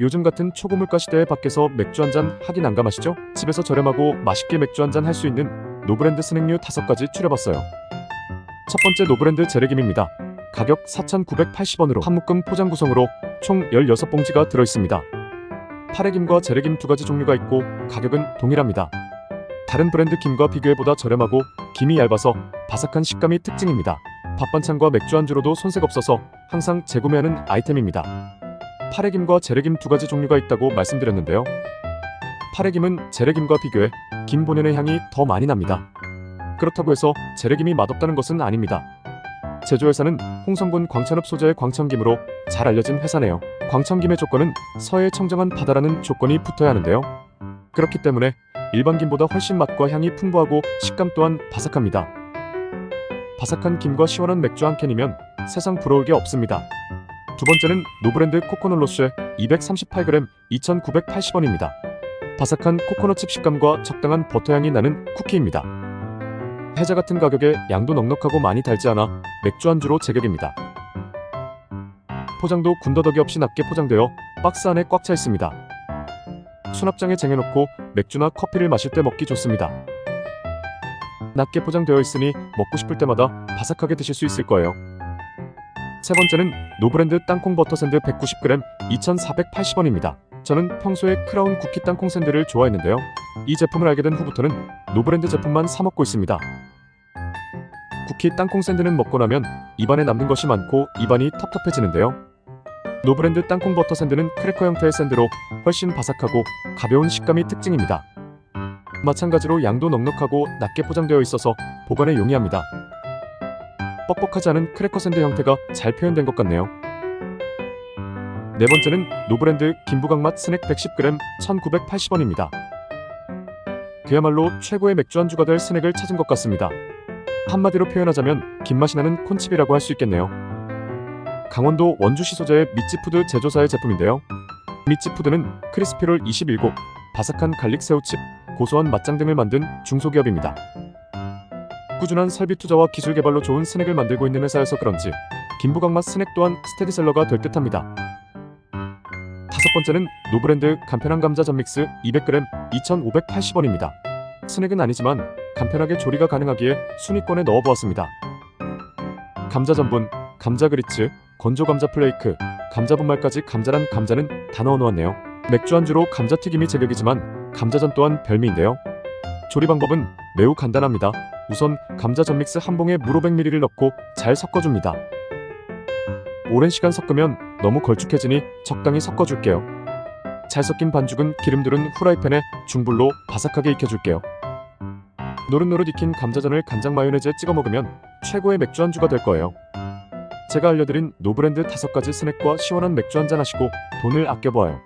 요즘 같은 초고물가 시대에 밖에서 맥주 한 잔 하긴 난감하시죠? 집에서 저렴하고 맛있게 맥주 한 잔 할 수 있는 노브랜드 스낵류 5가지 추려봤어요. 첫 번째 노브랜드 재래김입니다. 가격 4,980원으로 한 묶음 포장 구성으로 총 16봉지가 들어있습니다. 파래김과 재래김 두 가지 종류가 있고 가격은 동일합니다. 다른 브랜드 김과 비교해보다 저렴하고 김이 얇아서 바삭한 식감이 특징입니다. 밥 반찬과 맥주 안주로도 손색 없어서 항상 재구매하는 아이템입니다. 파래김과 재래김 두 가지 종류가 있다고 말씀드렸는데요. 파래김은 재래김과 비교해 김 본연의 향이 더 많이 납니다. 그렇다고 해서 재래김이 맛없다는 것은 아닙니다. 제조회사는 홍성군 광천읍 소재의 광천김으로 잘 알려진 회사네요. 광천김의 조건은 서해 청정한 바다라는 조건이 붙어야 하는데요. 그렇기 때문에 일반 김보다 훨씬 맛과 향이 풍부하고 식감 또한 바삭합니다. 바삭한 김과 시원한 맥주 한 캔이면 세상 부러울 게 없습니다. 두 번째는 노브랜드 코코넛 로쉐 238g 2,980원입니다. 바삭한 코코넛 칩 식감과 적당한 버터향이 나는 쿠키입니다. 해자 같은 가격에 양도 넉넉하고 많이 달지 않아 맥주 안주로 제격입니다. 포장도 군더더기 없이 낮게 포장되어 박스 안에 꽉 차 있습니다. 수납장에 쟁여놓고 맥주나 커피를 마실 때 먹기 좋습니다. 낮게 포장되어 있으니 먹고 싶을 때마다 바삭하게 드실 수 있을 거예요. 세 번째는 노브랜드 땅콩 버터 샌드 190g 2,480원입니다. 저는 평소에 크라운 쿠키 땅콩 샌드를 좋아했는데요. 이 제품을 알게 된 후부터는 노브랜드 제품만 사 먹고 있습니다. 쿠키 땅콩 샌드는 먹고 나면 입안에 남는 것이 많고 입안이 텁텁해지는데요. 노브랜드 땅콩 버터 샌드는 크래커 형태의 샌드로 훨씬 바삭하고 가벼운 식감이 특징입니다. 마찬가지로 양도 넉넉하고 낮게 포장되어 있어서 보관에 용이합니다. 뻑뻑하지 않은 크래커 샌드 형태가 잘 표현된 것 같네요. 네 번째는 노브랜드 김부각 맛 스낵 110g 1980원입니다. 그야말로 최고의 맥주 안주가 될 스낵을 찾은 것 같습니다. 한마디로 표현하자면 김맛이 나는 콘칩이라고 할 수 있겠네요. 강원도 원주시 소재의 미찌푸드 제조사의 제품인데요. 미찌푸드는 크리스피롤 27곡, 바삭한 갈릭 새우칩, 고소한 맛장 등을 만든 중소기업입니다. 꾸준한 설비 투자와 기술 개발로 좋은 스낵을 만들고 있는 회사여서 그런지 김부각맛 스낵 또한 스테디셀러가 될 듯합니다. 다섯 번째는 노브랜드 간편한 감자 전믹스 200g 2,580원입니다. 스낵은 아니지만 간편하게 조리가 가능하기에 순위권에 넣어보았습니다. 감자 전분, 감자 그리츠, 건조 감자 플레이크, 감자 분말까지 감자란 감자는 다 넣어놓았네요. 맥주 안주로 감자튀김이 제격이지만 감자전 또한 별미인데요. 조리 방법은 매우 간단합니다. 우선 감자 전믹스 한 봉에 물 500ml를 넣고 잘 섞어줍니다. 오랜 시간 섞으면 너무 걸쭉해지니 적당히 섞어줄게요. 잘 섞인 반죽은 기름 두른 후라이팬에 중불로 바삭하게 익혀줄게요. 노릇노릇 익힌 감자전을 간장 마요네즈에 찍어 먹으면 최고의 맥주 안주가 될 거예요. 제가 알려드린 노브랜드 5가지 스낵과 시원한 맥주 한잔 하시고 돈을 아껴보아요.